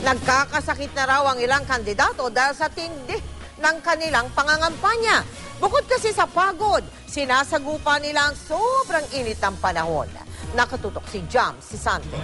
Nagkakasakit na raw ang ilang kandidato dahil sa tindi ng kanilang pangangampanya. Bukod kasi sa pagod, sinasagupa nila ang sobrang init ng panahon. Nakatutok si Jam, si Sante.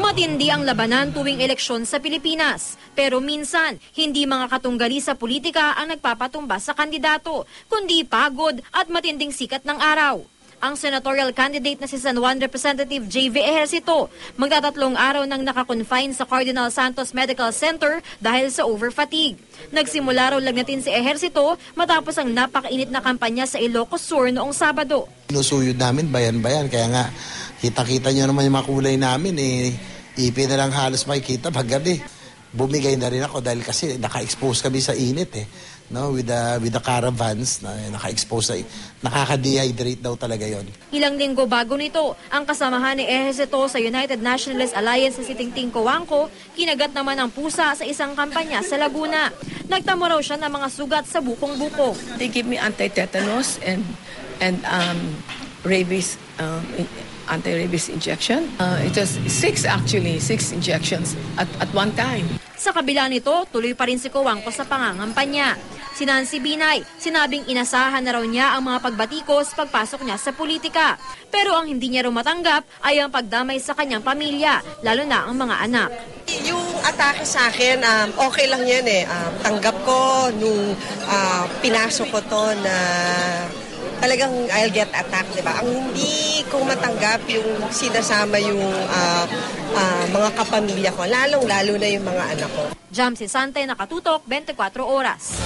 Matindi ang labanan tuwing eleksyon sa Pilipinas. Pero minsan, hindi mga katunggali sa politika ang nagpapatumba sa kandidato, kundi pagod at matinding sikat ng araw. Ang senatorial candidate na si San Juan Representative J.V. Ejercito, magtatatlong araw nang nakakonfine sa Cardinal Santos Medical Center dahil sa overfatigue. Nagsimula raw lagnatin si Ejercito matapos ang napakainit na kampanya sa Ilocos Sur noong Sabado. Sinusuyod namin bayan-bayan. Kaya nga, kita-kita nyo naman yung mga kulay namin. Eh, ipi na lang halos makikita pag gabi. Bumigay na rin ako dahil kasi naka-expose kami sa init eh. No, with the with the caravans na naka-expose sa nakaka-dehydrate daw talaga 'yon. Ilang linggo bago nito, ang kasamahan ni Ejercito sa United Nationalist Alliance sa Sitingting Coangco, kinagat naman ang pusa sa isang kampanya sa Laguna. Nagtamo raw siya ng mga sugat sa bukong-buko. They give me anti-tetanus and and um, rabies um, anti-rabies injection. Uh, it was six actually, six injections at, at one time. Sa kabila nito, tuloy pa rin si Coangco sa pangangampanya. Si Nancy Binay, sinabing inasahan na raw niya ang mga pagbatikos pagpasok niya sa politika. Pero ang hindi niya raw matanggap ay ang pagdamay sa kanyang pamilya, lalo na ang mga anak. Yung atake sa akin, um, okay lang yan eh. Um, tanggap ko nung ah, pinasok ko to na talagang I'll get attacked, di ba? Ang hindi ko matanggap yung sinasama yung ah, ah, mga kapamilya ko, lalong-lalo na yung mga anak ko. Jam si Sante, nakatutok, 24 oras.